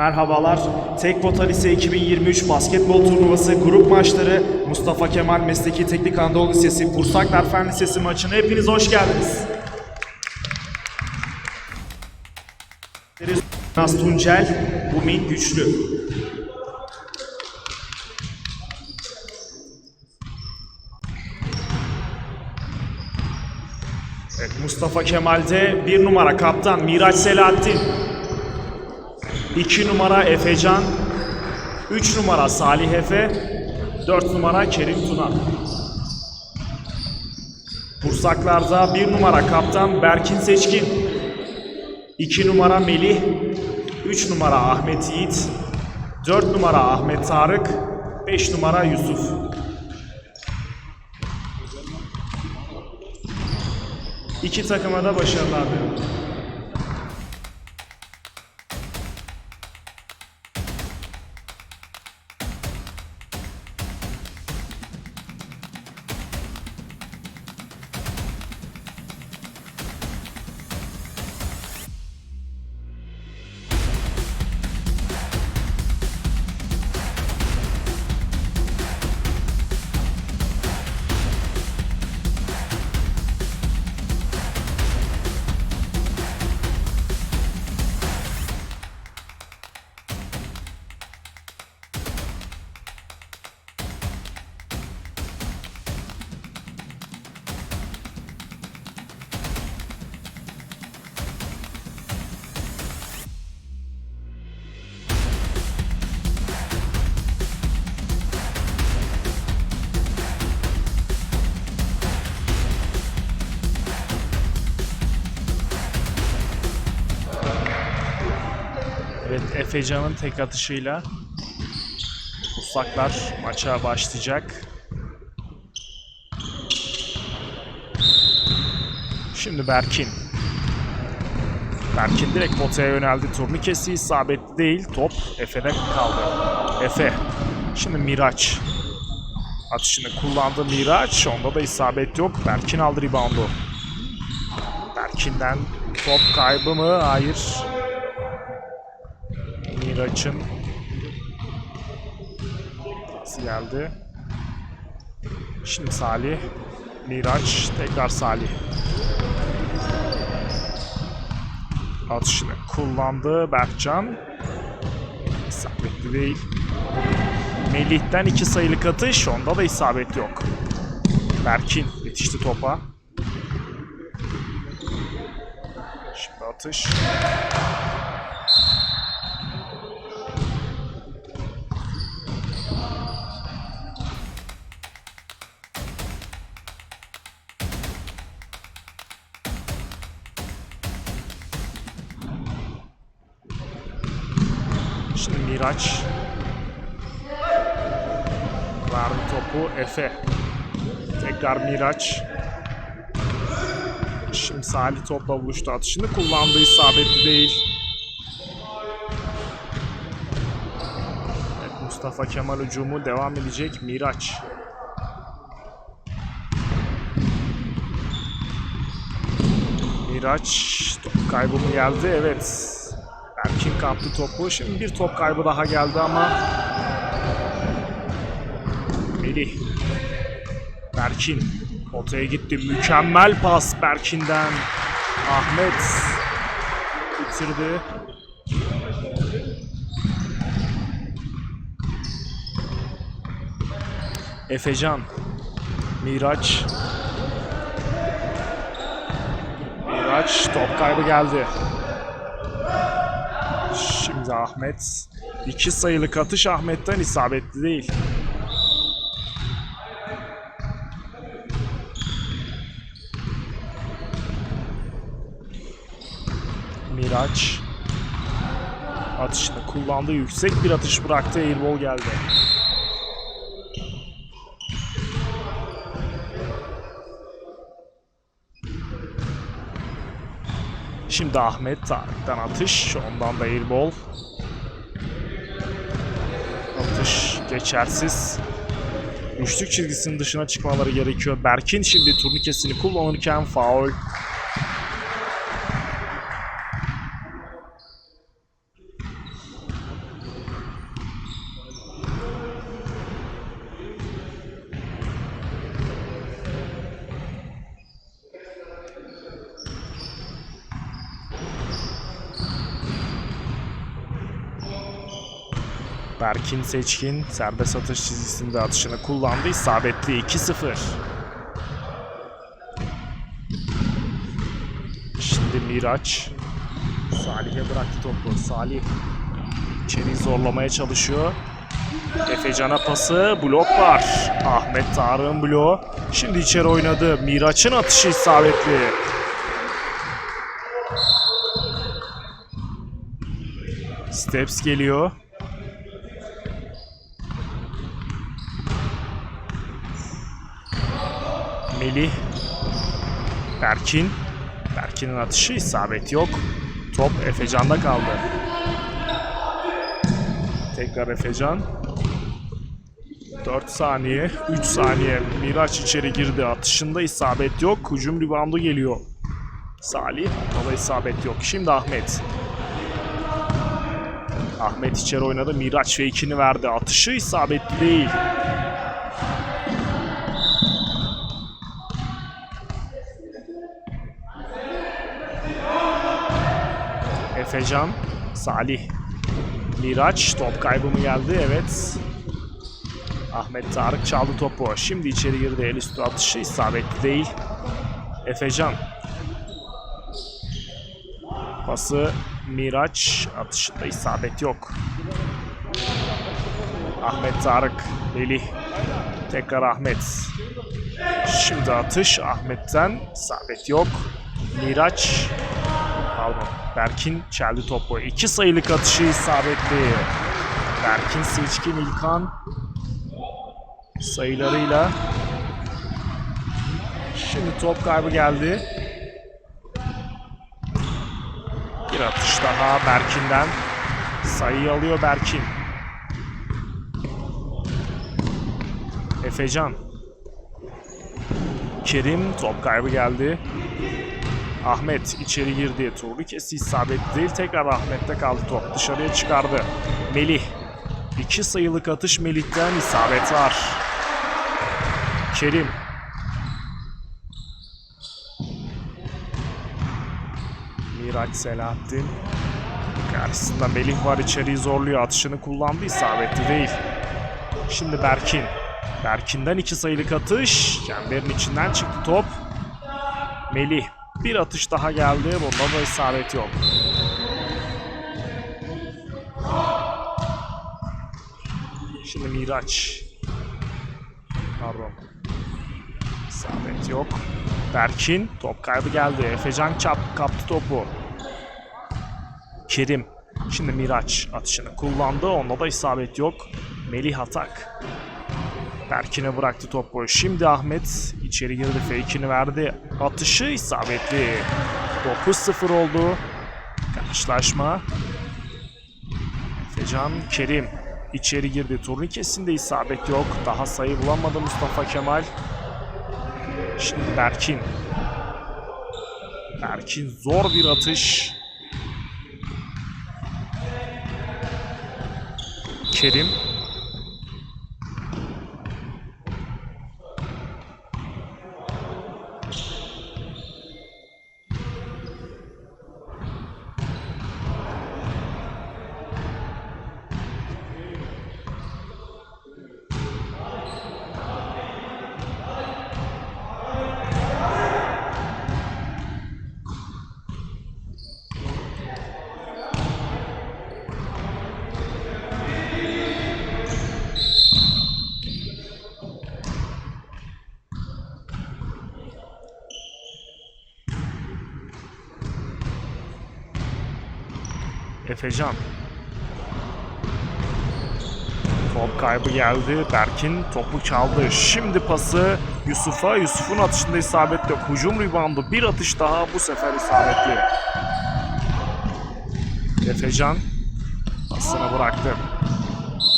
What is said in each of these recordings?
Merhabalar. Tek Pota Lise 2023 basketbol turnuvası grup maçları Mustafa Kemal Mesleki Teknik Anadolu Lisesi Bursaklar Fen Lisesi maçına hepiniz hoş geldiniz. Naz Tuncel, Bumin Güçlü. Evet, Mustafa Kemal'de bir numara kaptan Miraç Selahattin. 2 numara Efecan, 3 numara Salih Efe, 4 numara Kerim Tuna. Bursaklar'da 1 numara kaptan Berkin Seçkin, 2 numara Melih, 3 numara Ahmet Yiğit, 4 numara Ahmet Tarık, 5 numara Yusuf. İki takıma da başarılar diliyorum. Efecan'ın tek atışıyla Bursaklar maça başlayacak. Şimdi Berkin. Berkin direkt potaya yöneldi. Turnikesi isabetli değil. Top Efe'de kaldı. Efe. Şimdi Miraç. Atışını kullandı Miraç. Onda da isabet yok. Berkin aldı reboundu. Berkin'den top kaybı mı? Hayır. Pası geldi. Şimdi Salih. Miraç. Tekrar Salih. Atışını kullandı Berkcan. İsabetli değil. Melih'ten iki sayılık atış. Onda da isabet yok. Berkin yetişti topa. Şimdi atış. Miraç. Verdi topu Efe. Tekrar Miraç. Şimdi Salih topla buluştu. Atışını kullandı. isabetli değil. Evet, Mustafa Kemal hücumu devam edecek. Miraç. Miraç top kaybı mı geldi? Evet. Berkin kaptı topu. Şimdi bir top kaybı daha geldi ama Melih. Berkin. Potaya gitti. Mükemmel pas Berkin'den. Ahmet bitirdi. Efecan. Miraç. Miraç top kaybı geldi. Şimdi Ahmet. iki sayılık atış Ahmet'ten isabetli değil. Miraç. Atışını kullandı. Yüksek bir atış bıraktı. Airball geldi. Şimdi Ahmet Tarık'tan atış. Ondan da airball. Atış geçersiz. Üçlük çizgisinin dışına çıkmaları gerekiyor. Berkin şimdi turnikesini kullanırken faul. Berkin Seçkin serbest atış çizgisinde atışını kullandı. İsabetli 2-0. Şimdi Miraç. Salih'e bıraktı topu. Salih içeriği zorlamaya çalışıyor. Efecan'a pası. Blok var. Ahmet Tarık'ın bloğu. Şimdi içeri oynadı. Miraç'ın atışı isabetli. Steps geliyor. Melih. Berkin. Berkin'in atışı isabet yok. Top Efecan'da kaldı. Tekrar Efecan. 4 saniye, 3 saniye. Miraç içeri girdi. Atışında isabet yok. Hücum ribandı geliyor. Salih, ama isabet yok. Şimdi Ahmet. Ahmet içeri oynadı. Miraç ve verdi. Atışı isabetli değil. Efecan, Salih. Miraç top kaybı mı geldi? Evet. Ahmet Tarık çaldı topu. Şimdi içeri girdi. El üstü atışı isabetli değil. Efecan. Pası Miraç. Atışında isabet yok. Ahmet Tarık. Melih. Tekrar Ahmet. Şimdi atış Ahmet'ten isabet yok. Miraç. Pardon. Berkin çeldi topu. İki sayılık atışı isabetli. Berkin Seçkin İlkan sayılarıyla. Şimdi top kaybı geldi. Bir atış daha Berkin'den. Sayıyı alıyor Berkin. Efecan. Kerim top kaybı geldi. Ahmet içeri girdi. Turnike'si isabet değil. Tekrar Ahmet'te kaldı top. Dışarıya çıkardı. Melih. İki sayılık atış Melih'ten isabet var. Kerim. Miraç Selahattin. Karşısında Melih var içeriği zorluyor. Atışını kullandı. isabetli değil. Şimdi Berkin. Berkin'den iki sayılık atış. Çemberin içinden çıktı top. Melih. Bir atış daha geldi. Bunda da isabet yok. Şimdi Miraç. Pardon. İsabet yok. Berkin. Top kaybı geldi. Efecan çap, kaptı topu. Kerim. Şimdi Miraç atışını kullandı. Onda da isabet yok. Melih atak. Berkin'e bıraktı topu. Şimdi Ahmet içeri girdi. Fake'ini verdi. Atışı isabetli. 9-0 oldu. Karşılaşma. Efecan Kerim içeri girdi. Turnikesinde isabet yok. Daha sayı bulamadı Mustafa Kemal. Şimdi Berkin. Berkin zor bir atış. Kerim. Efecan. Top kaybı geldi. Berkin topu çaldı. Şimdi pası Yusuf'a. Yusuf'un atışında isabet yok. Hücum reboundu. Bir atış daha bu sefer isabetli. Efecan pasını bıraktı.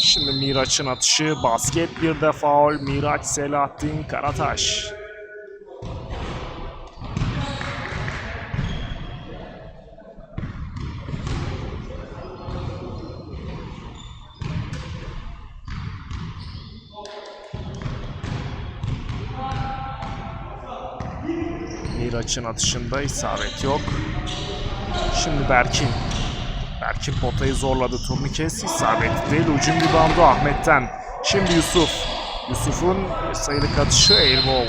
Şimdi Miraç'ın atışı. Basket bir de faul. Miraç Selahattin Karataş. Miraç'ın atışında isabet yok. Şimdi Berkin. Berkin potayı zorladı. Turnikes isabetli değil. Ucun reboundu Ahmet'ten. Şimdi Yusuf. Yusuf'un sayılık atışı airball.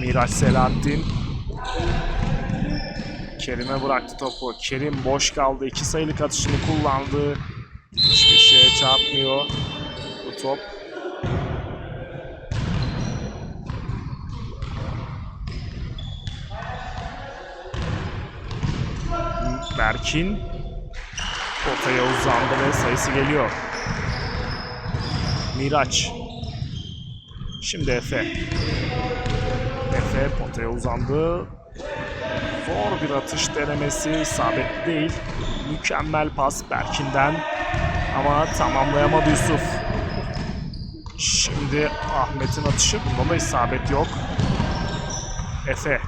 Miraç Selahattin. Kerim'e bıraktı topu. Kerim boş kaldı. İki sayılık atışını kullandı. Hiçbir şeye çarpmıyor. Top. Berkin potaya uzandı ve sayısı geliyor. Miraç. Şimdi Efe. Efe potaya uzandı. Zor bir atış denemesi isabetli değil. Mükemmel pas Berkin'den ama tamamlayamadı Yusuf. Şimdi Ahmet'in atışı bunda da isabet yok. Efe,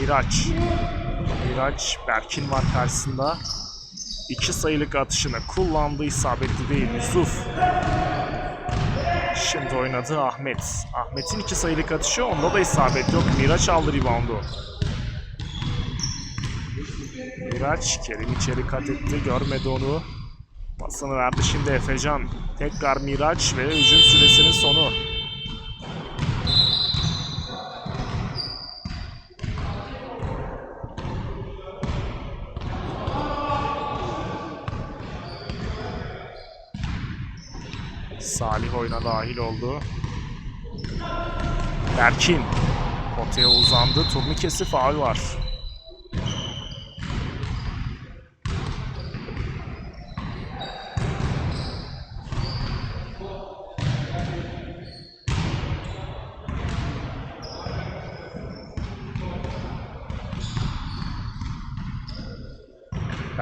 Miraç. Miraç, Berkin var karşısında. İki sayılık atışını kullandı isabetli değil Yusuf. Şimdi oynadı Ahmet. Ahmet'in iki sayılık atışı onda da isabet yok. Miraç aldı reboundu. Miraç Kerim içeri kat etti görmedi onu. Pasını verdi şimdi Efecan. Tekrar Miraç ve hücum süresinin sonu. Salih oyuna dahil oldu. Berkin potaya uzandı. Turnikesi faul var.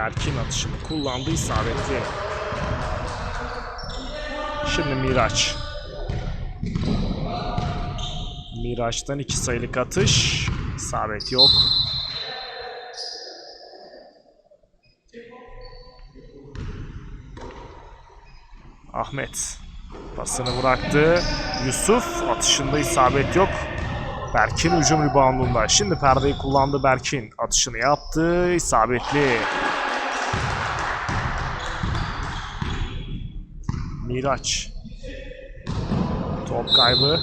Berkin atışını kullandı isabetli. Şimdi Miraç. Miraç'tan iki sayılık atış. İsabet yok. Ahmet pasını bıraktı. Yusuf atışında isabet yok. Berkin hücum reboundunda. Şimdi perdeyi kullandı Berkin. Atışını yaptı. isabetli. Miraç. Top kaybı.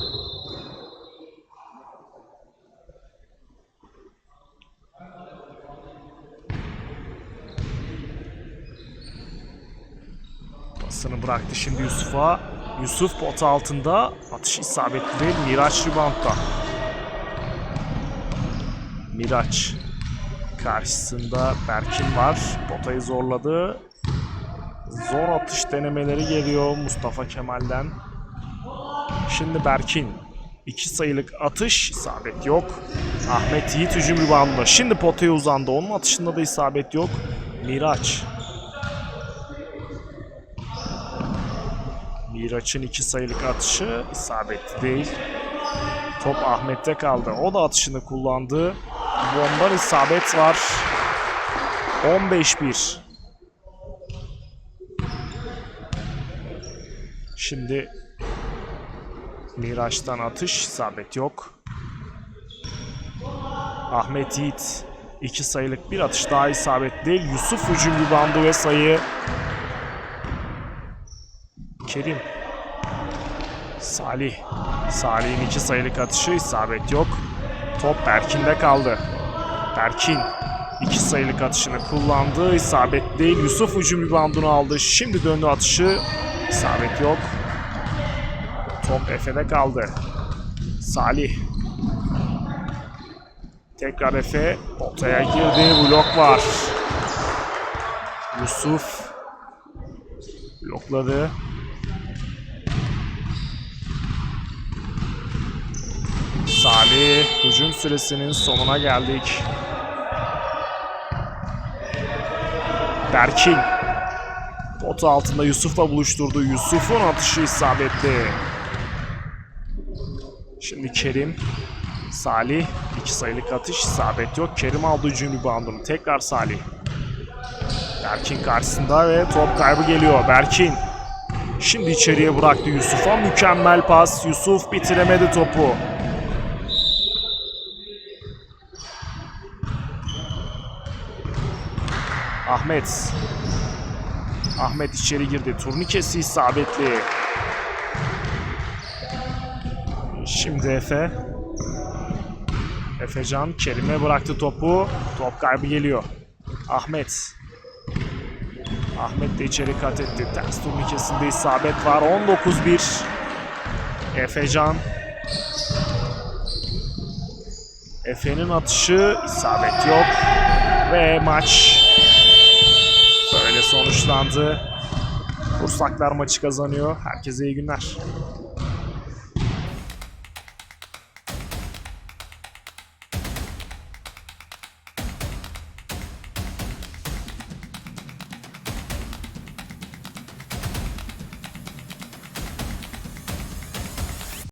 Pasını bıraktı şimdi Yusuf'a. Yusuf pot altında. Atış isabetli değil. Miraç reboundda. Miraç. Karşısında Berkin var. Potayı zorladı. Zor atış denemeleri geliyor Mustafa Kemal'den. Şimdi Berkin. iki sayılık atış isabet yok. Ahmet Yiğit hücum reboundunda. Şimdi potaya uzandı. Onun atışında da isabet yok. Miraç. Miraç'ın iki sayılık atışı isabetli değil. Top Ahmet'te kaldı. O da atışını kullandı. Bomba isabet var. 15-1. Şimdi Miraç'tan atış isabet yok. Ahmet Yiğit iki sayılık bir atış daha isabet değil. Yusuf hücum reboundu ve sayı. Kerim. Salih. Salih'in iki sayılık atışı isabet yok. Top Berkin'de kaldı. Berkin iki sayılık atışını kullandı. İsabet değil. Yusuf hücum reboundunu aldı. Şimdi döndü atışı. İsabet yok. Top Efe'de kaldı. Salih. Tekrar Efe. Potaya girdi. Blok var. Yusuf. Blokladı. Salih. Hücum süresinin sonuna geldik. Berkin. Potu altında Yusuf'la buluşturdu. Yusuf'un atışı isabetli. Şimdi Kerim. Salih. iki sayılık atış isabet yok. Kerim aldı hücum reboundunu. Tekrar Salih. Berkin karşısında ve top kaybı geliyor. Berkin. Şimdi içeriye bıraktı Yusuf'a. Mükemmel pas. Yusuf bitiremedi topu. Ahmet Ahmet içeri girdi. Turnikesi isabetli. Şimdi Efe. Efecan Kerim'e bıraktı topu. Top kaybı geliyor. Ahmet. Ahmet de içeri kat etti. Ters turnikesinde isabet var. 19-1. Efecan. Efe'nin atışı isabet yok. Ve maç sonuçlandı. Bursaklar maçı kazanıyor. Herkese iyi günler.